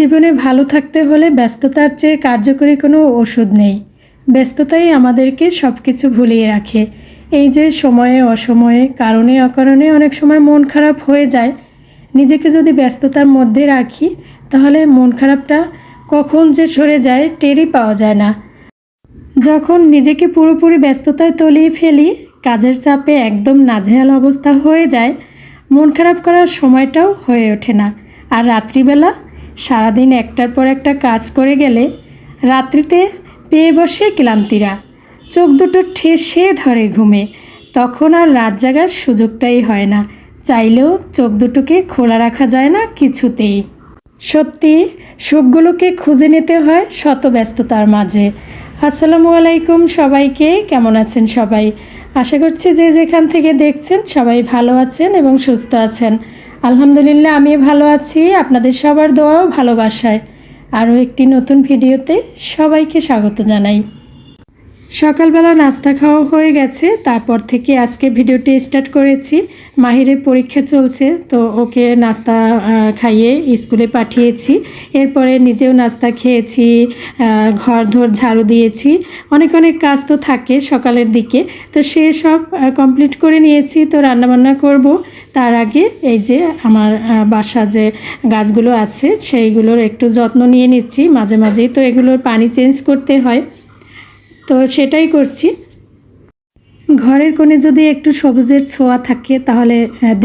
জীবনে ভালো থাকতে হলে ব্যস্ততার চেয়ে কার্যকরী কোনো ওষুধ নেই। ব্যস্ততাই আমাদেরকে সব কিছু ভুলিয়ে রাখে। এই যে সময়ে অসময়ে, কারণে অকারণে অনেক সময় মন খারাপ হয়ে যায়। নিজেকে যদি ব্যস্ততার মধ্যে রাখি, তাহলে মন খারাপটা কখন যে সরে যায় টেরই পাওয়া যায় না। যখন নিজেকে পুরোপুরি ব্যস্ততায় তলিয়ে ফেলি, কাজের চাপে একদম নাজেহাল অবস্থা হয়ে যায়। মন খারাপ করার সময়টাও হয়ে ওঠে না। আর রাত্রিবেলা সারাদিন একটার পর একটা কাজ করে গেলে রাত্রিতে পেয়ে বসে ক্লান্তিরা। চোখ দুটো ঠেসে ধরে ঘুমে। তখন আর রাত জাগার সুযোগটাই হয় না। চাইলেও চোখ দুটোকে খোলা রাখা যায় না কিছুতেই। সত্যি, সুখগুলোকে খুঁজে নিতে হয় শত ব্যস্ততার মাঝে। আসসালামু আলাইকুম সবাইকে, কেমন আছেন সবাই? আশা করছি যে যেখান থেকে দেখছেন সবাই ভালো আছেন এবং সুস্থ আছেন। আলহামদুলিল্লাহ আমি ভালো আছি। আপনাদের সবার দোয়াও ভালোবাসায় আরও একটি নতুন ভিডিওতে সবাইকে স্বাগত জানাই। সকালবেলা নাস্তা খাওয়া হয়ে গেছে, তারপর থেকে আজকে ভিডিওটি স্টার্ট করেছি। মাহিরের পরীক্ষা চলছে, তো ওকে নাস্তা খাইয়ে স্কুলে পাঠিয়েছি। এরপরে নিজেও নাস্তা খেয়েছি ঘর ধর ঝাড়ু দিয়েছি। অনেক অনেক কাজ তো থাকে সকালের দিকে, তো সে সব কমপ্লিট করে নিয়েছি, তো রান্নাবান্না করব। তার আগে এই যে আমার বাসা যে গাছগুলো আছে, সেইগুলোর একটু যত্ন নিয়ে নিচ্ছি। মাঝে মাঝেই তো এগুলোর পানি চেঞ্জ করতে হয়। তো সেটাই করছি। ঘরের কোণে যদি একটু সবুজের ছোঁয়া থাকে, তাহলে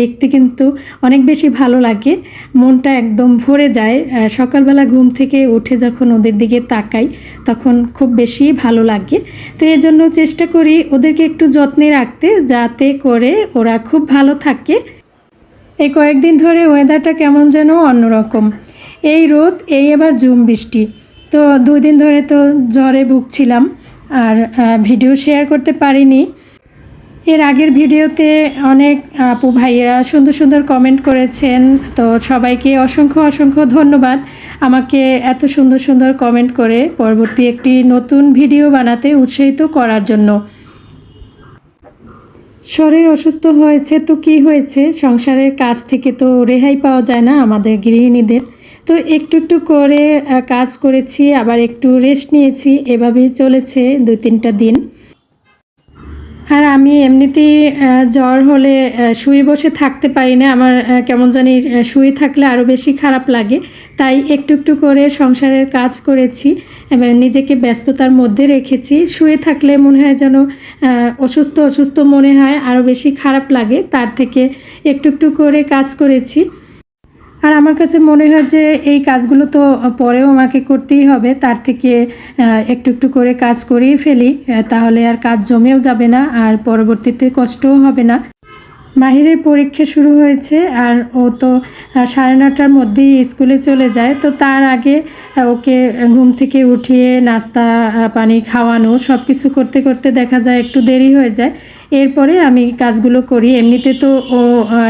দেখতে কিন্তু অনেক বেশি ভালো লাগে। মনটা একদম ভরে যায়। সকালবেলা ঘুম থেকে উঠে যখন ওদের দিকে তাকাই, তখন খুব বেশি ভালো লাগে। তো এই জন্য চেষ্টা করি ওদেরকে একটু যত্নে রাখতে, যাতে করে ওরা খুব ভালো থাকে। এই কয়েকদিন ধরে ওয়েদারটা কেমন যেন অন্যরকম। এই রোদ, এই এবার জুম বৃষ্টি। তো দুই দিন ধরে তো জ্বরে ভুগছিলাম আর ভিডিও শেয়ার করতে পারিনি। এর আগের ভিডিওতে অনেক আপু ভাইয়েরা সুন্দর সুন্দর কমেন্ট করেছেন। তো সবাইকে অসংখ্য অসংখ্য ধন্যবাদ আমাকে এত সুন্দর সুন্দর কমেন্ট করে পরবর্তী একটি নতুন ভিডিও বানাতে উৎসাহিত করার জন্য। শরীর অসুস্থ হয়েছে তো কি হয়েছে? সংসারের কাজ থেকে তো রেহাই পাওয়া যায় না আমাদের গৃহিণীদের। তো একটু একটু করে কাজ করেছি, আবার একটু রেস্ট নিয়েছি। এভাবেই চলেছে দুই তিনটা দিন। আর আমি এমনিতেই জ্বর হলে শুয়ে বসে থাকতে পারি না। আমার কেমন জানি শুয়ে থাকলে আরও বেশি খারাপ লাগে। তাই একটু একটু করে সংসারের কাজ করেছি। এবং নিজেকে ব্যস্ততার মধ্যে রেখেছি। শুয়ে থাকলে মনে হয় যেন অসুস্থ অসুস্থ মনে হয় আরও বেশি খারাপ লাগে। তার থেকে একটু একটু করে কাজ করেছি। আর আমার কাছে মনে হয় যে এই কাজগুলো তো পরেও আমাকে করতেই হবে, তার থেকে একটু একটু করে কাজ করেই ফেলি তাহলে আর কাজ জমেও যাবে না আর পরবর্তীতে কষ্টও হবে না। মাহিরের পরীক্ষা শুরু হয়েছে আর ও তো সাড়ে নটার মধ্যেই স্কুলে চলে যায়, তো তার আগে ওকে ঘুম থেকে উঠিয়ে নাস্তা পানি খাওয়ানো সব কিছু করতে করতে দেখা যায় একটু দেরি হয়ে যায়। এরপরে আমি কাজগুলো করি। এমনিতে তো ও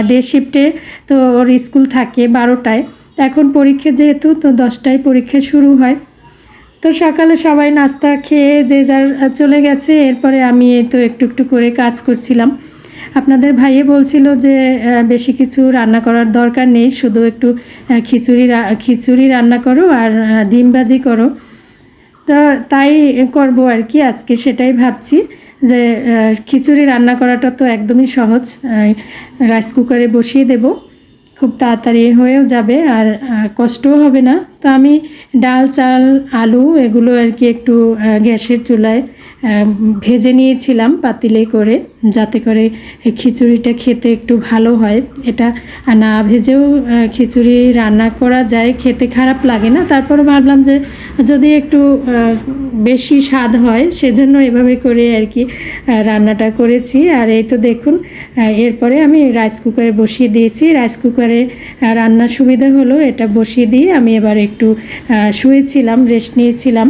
ডে শিফটে তো ওর স্কুল থাকে বারোটায়। এখন পরীক্ষা যেহেতু, তো দশটায় পরীক্ষা শুরু হয়। তো সকালে সবাই নাস্তা খেয়ে যে যার চলে গেছে, এরপরে আমি এই তো একটু একটু করে কাজ করছিলাম। আপনাদের ভাইয়ে বলছিল যে বেশি কিছু রান্না করার দরকার নেই, শুধু একটু খিচুড়ি খিচুড়ি রান্না করো আর ডিম ভাজি করো। তো তাই করব আর কি, আজকে সেটাই ভাবছি। যে খিচুড়ি রান্না করাটা তো একদমই সহজ। রাইস কুকারে বসিয়ে দেব। খুব তাড়াতাড়ি হয়েও যাবে আর কষ্টও হবে না। তো আমি ডাল, চাল, আলু এগুলো আর কি একটু গ্যাসের চুলায় ভেজে নিয়েছিলাম পাতিলে করে যাতে করে খিচুড়িটা খেতে একটু ভালো হয়। এটা না ভেজেও খিচুড়ি রান্না করা যায়, খেতে খারাপ লাগে না। তারপরে ভাবলাম যে যদি একটু বেশি স্বাদ হয় সেজন্য এভাবে করে আর কি রান্নাটা করেছি। আর এই তো দেখুন এরপরে আমি রাইস কুকারে বসিয়ে দিয়েছি। রাইস কুকারে রান্নার সুবিধা হলো এটা বসিয়ে দিয়ে আমি এবার একটু শুয়েছিলাম রেস্ট নিয়েছিলাম।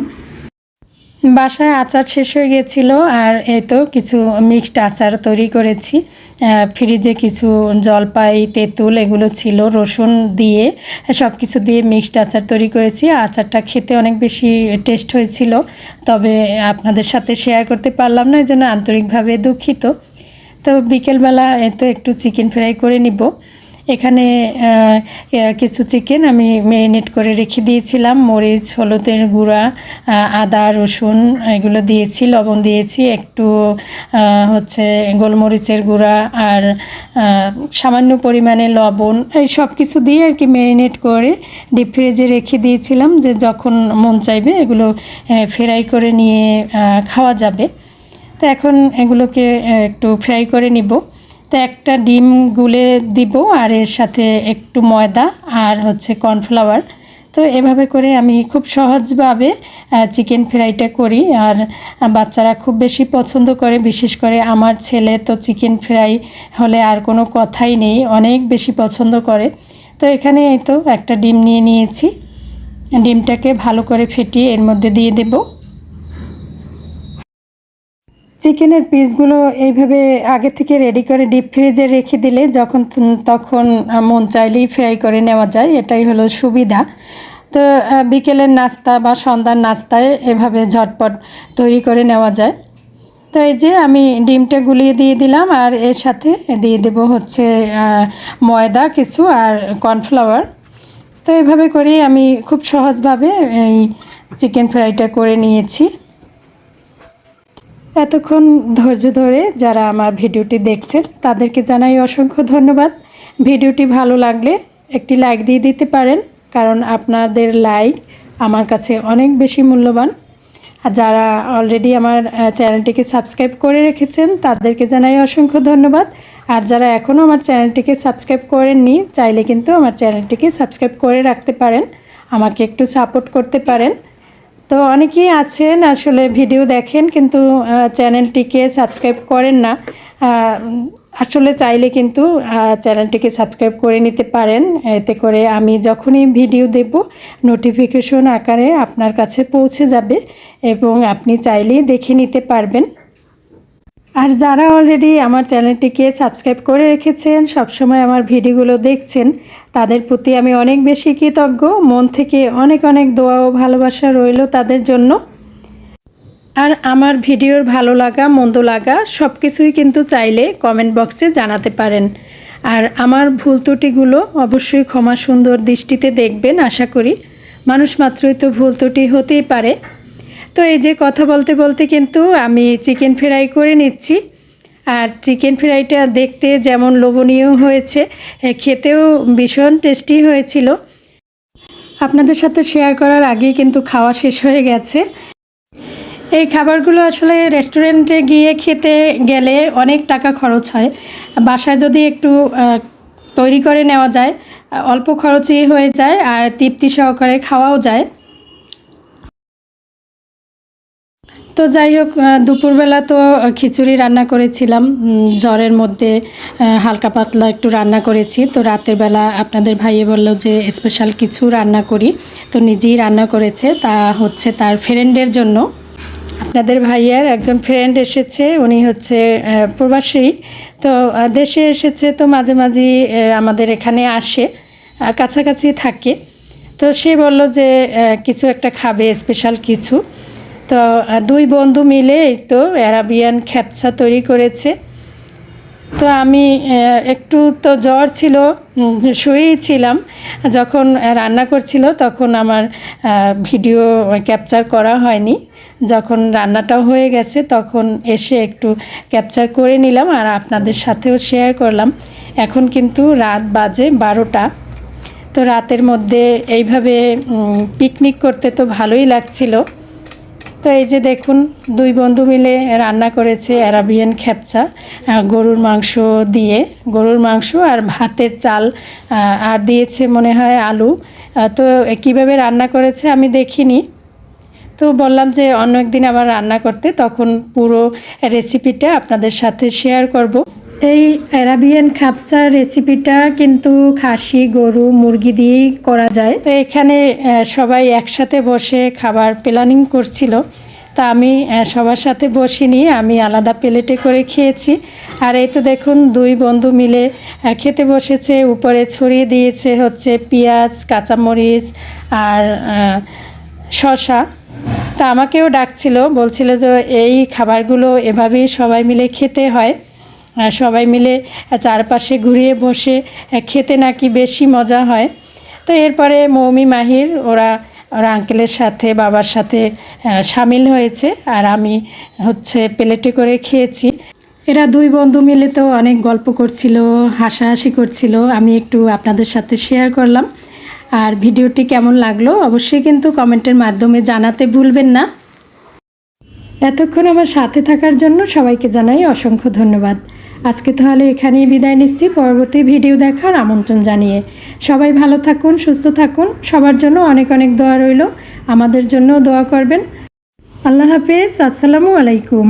বাসায় আচার শেষ হয়ে গেছিল আর এই তো কিছু মিক্সড আচার তৈরি করেছি। ফ্রিজে কিছু জলপাই, তেঁতুল এগুলো ছিল, রসুন দিয়ে সব কিছু দিয়ে মিক্সড আচার তৈরি করেছি। আচারটা খেতে অনেক বেশি টেস্ট হয়েছিল, তবে আপনাদের সাথে শেয়ার করতে পারলাম না এই জন্য আন্তরিকভাবে দুঃখিত। তো বিকেলবেলা এই তো একটু চিকেন ফ্রাই করে নিব। এখানে কিছু চিকেন আমি ম্যারিনেট করে রেখে দিয়েছিলাম। মরিচ, হলুদের গুঁড়া আদা, রসুন এগুলো দিয়েছি, লবণ দিয়েছি, একটু হচ্ছে গোলমরিচের গুঁড়া আর সামান্য পরিমাণে লবণ। এই সব কিছু দিয়ে আর কি ম্যারিনেট করে ডিপ ফ্রিজে রেখে দিয়েছিলাম যে যখন মন চাইবে এগুলো ফ্রাই করে নিয়ে খাওয়া যাবে। তো এখন এগুলোকে একটু ফ্রাই করে নিব। তো একটা ডিম গুলে দিব আর এর সাথে একটু ময়দা আর হচ্ছে কর্নফ্লাওয়ার। তো এভাবে করে আমি খুব সহজভাবে চিকেন ফ্রাইটা করি আর বাচ্চারা খুব বেশি পছন্দ করে। বিশেষ করে আমার ছেলে তো চিকেন ফ্রাই হলে আর কোনো কথাই নেই, অনেক বেশি পছন্দ করে। তো এখানে এই তো একটা ডিম নিয়ে নিয়েছি। ডিমটাকে ভালো করে ফেটিয়ে এর মধ্যে দিয়ে দেবো। চিকেনের পিসগুলো এইভাবে আগে থেকে রেডি করে ডিপ ফ্রিজে রেখে দিলে যখন তখন মন চাইলেই ফ্রাই করে নেওয়া যায়। এটাই হলো সুবিধা। তো বিকেলের নাস্তা বা সন্ধ্যার নাস্তায় এভাবে ঝটপট তৈরি করে নেওয়া যায়। তো এই যে আমি ডিমটা গুলিয়ে দিয়ে দিলাম আর এর সাথে দিয়ে দেব হচ্ছে ময়দা, কিছু আর কর্নফ্লাওয়ার। তো এভাবে করেই আমি খুব সহজভাবে এই চিকেন ফ্রাইটা করে নিয়েছি। এতক্ষণ ধৈর্য ধরে যারা আমার ভিডিওটি দেখছেন, তাদেরকে জানাই অসংখ্য ধন্যবাদ। ভিডিওটি ভালো লাগলে একটি লাইক দিয়ে দিতে পারেন, কারণ আপনাদের লাইক আমার কাছে অনেক বেশি মূল্যবান। আর যারা অলরেডি আমার চ্যানেলটিকে সাবস্ক্রাইব করে রেখেছেন, তাদেরকে জানাই অসংখ্য ধন্যবাদ। আর যারা এখনও আমার চ্যানেলটিকে সাবস্ক্রাইব করেননি, চাইলে কিন্তু আমার চ্যানেলটিকে সাবস্ক্রাইব করে রাখতে পারেন। আমাকে একটু সাপোর্ট করতে পারেন। তো অনেকেই আছেন, আসলে ভিডিও দেখেন কিন্তু চ্যানেলটিকে সাবস্ক্রাইব করেন না। আসলে চাইলে কিন্তু চ্যানেলটিকে সাবস্ক্রাইব করে নিতে পারেন। এতে করে আমি যখনই ভিডিও দেব নোটিফিকেশন আকারে আপনার কাছে পৌঁছে যাবে এবং আপনি চাইলেই দেখে নিতে পারবেন। আর যারা অলরেডি আমার চ্যানেলটিকে সাবস্ক্রাইব করে রেখেছেন, সবসময় আমার ভিডিওগুলো দেখছেন, তাদের প্রতি আমি অনেক বেশি কৃতজ্ঞ। মন থেকে অনেক অনেক দোয়া ও ভালোবাসা রইল তাদের জন্য। আর আমার ভিডিওর ভালো লাগা, মন্দ লাগা সব কিছুই কিন্তু চাইলে কমেন্ট বক্সে জানাতে পারেন। আর আমার ভুল ত্রুটিগুলো অবশ্যই ক্ষমা সুন্দর দৃষ্টিতে দেখবেন, আশা করি। মানুষ মাত্রই তো ভুল ত্রুটি হতেই পারে। তো এই যে কথা বলতে বলতে কিন্তু আমি চিকেন ফ্রাই করে নিচ্ছি। আর চিকেন ফ্রাইটা দেখতে যেমন লোভনীয় হয়েছে খেতেও ভীষণ টেস্টি হয়েছিল। আপনাদের সাথে শেয়ার করার আগেই কিন্তু খাওয়া শেষ হয়ে গেছে। এই খাবারগুলো আসলে রেস্টুরেন্টে গিয়ে খেতে গেলে অনেক টাকা খরচ হয়। বাসায় যদি একটু তৈরি করে নেওয়া যায়, অল্প খরচেই হয়ে যায় আর তৃপ্তি সহকারে খাওয়াও যায়। তো যাই হোক দুপুরবেলা তো খিচুড়ি রান্না করেছিলাম। জ্বরের মধ্যে হালকা পাতলা একটু রান্না করেছি। তো রাতের বেলা আপনাদের ভাইয়ে বলল যে স্পেশাল কিছু রান্না করি। তো নিজেই রান্না করেছে। তা হচ্ছে তার ফ্রেন্ডের জন্য। আপনাদের ভাইয়ার একজন ফ্রেন্ড এসেছে, উনি হচ্ছে প্রবাসী। তো দেশে এসেছে, তো মাঝে মাঝে আমাদের এখানে আসে কাছাকাছি থাকে। তো সে বলল যে কিছু একটা খাবে স্পেশাল কিছু। তো দুই বন্ধু মিলে এই তো অ্যারাবিয়ান খ্যাপসা তৈরি করেছে। তো আমি একটু তো জ্বর ছিল শুয়েই ছিলাম। যখন রান্না করছিল তখন আমার ভিডিও ক্যাপচার করা হয়নি। যখন রান্নাটাও হয়ে গেছে তখন এসে একটু ক্যাপচার করে নিলাম আর আপনাদের সাথেও শেয়ার করলাম। এখন কিন্তু রাত বাজে বারোটা। তো রাতের মধ্যে এইভাবে পিকনিক করতে তো ভালোই লাগছিল। তো এই যে দেখুন, দুই বন্ধু মিলে রান্না করেছে অ্যারাবিয়ান খ্যাপচা গরুর মাংস দিয়ে। গরুর মাংস আর ভাতের চাল আর দিয়েছে মনে হয় আলু। তো কীভাবে রান্না করেছে আমি দেখিনি। তো বললাম যে অন্য একদিন আবার রান্না করতে, তখন পুরো রেসিপিটা আপনাদের সাথে শেয়ার করব। এই অ্যারাবিয়ান খাপচা রেসিপিটা কিন্তু খাসি, গরু, মুরগি দিয়েই করা যায়। তো এখানে সবাই একসাথে বসে খাবার প্ল্যানিং করছিল। তা আমি সবার সাথে বসিনি, আমি আলাদা প্লেটে করে খেয়েছি। আর এই তো দেখুন, দুই বন্ধু মিলে খেতে বসেছে। উপরে ছড়িয়ে দিয়েছে হচ্ছে পেঁয়াজ, কাঁচামরিচ আর শশা তা আমাকেও ডাকছিল, বলছিল যে এই খাবারগুলো এভাবেই সবাই মিলে খেতে হয়। সবাই মিলে চারপাশে ঘুরিয়ে বসে খেতে নাকি বেশি মজা হয়। তো এরপরে মৌমি মাহির, ওরা ওরা আঙ্কেলের সাথে, বাবার সাথে সামিল হয়েছে আর আমি হচ্ছে প্লেটে করে খেয়েছি। এরা দুই বন্ধু মিলে তো অনেক গল্প করছিল, হাসাহাসি করছিল, আমি একটু আপনাদের সাথে শেয়ার করলাম। আর ভিডিওটি কেমন লাগল অবশ্যই কিন্তু কমেন্টের মাধ্যমে জানাতে ভুলবেন না। এতক্ষণ আমার সাথে থাকার জন্য সবাইকে জানাই অসংখ্য ধন্যবাদ। আজকে তাহলে এখানেই বিদায় নিচ্ছি। পরবর্তী ভিডিও দেখার আমন্ত্রণ জানিয়ে। সবাই ভালো থাকুন, সুস্থ থাকুন। সবার জন্য অনেক অনেক দোয়া রইল। আমাদের জন্য দোয়া করবেন। আল্লাহ হাফেজ। আসসালামু আলাইকুম।